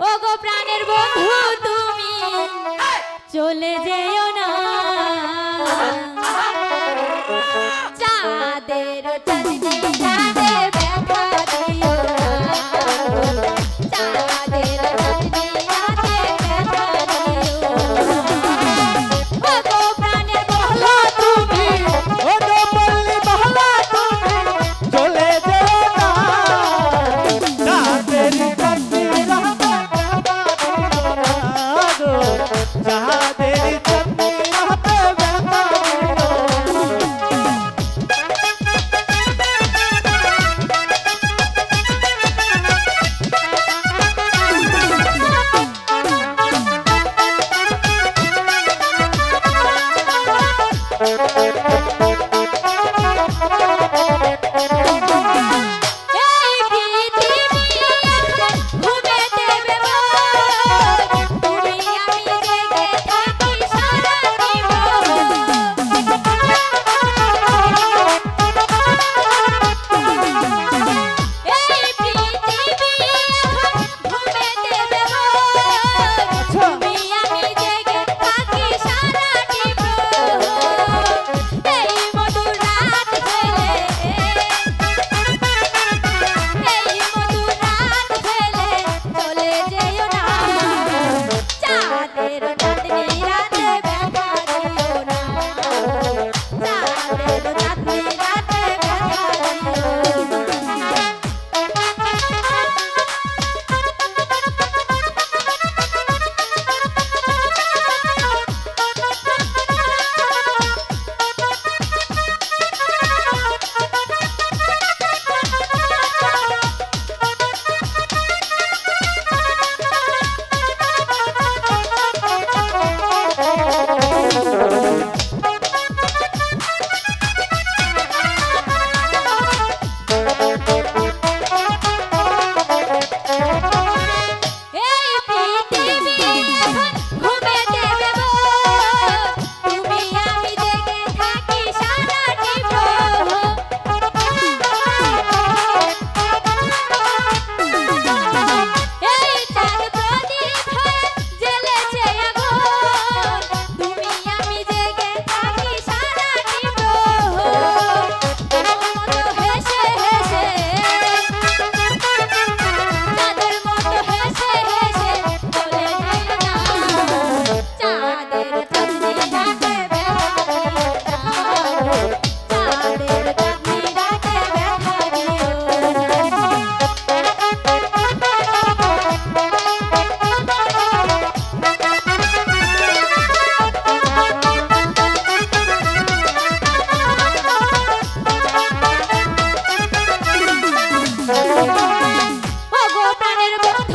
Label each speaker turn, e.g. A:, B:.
A: ও গো প্রাণের বন্ধু তুমি চলে যেও না। চাঁদের চাঁদ got nothing i Wait a minute.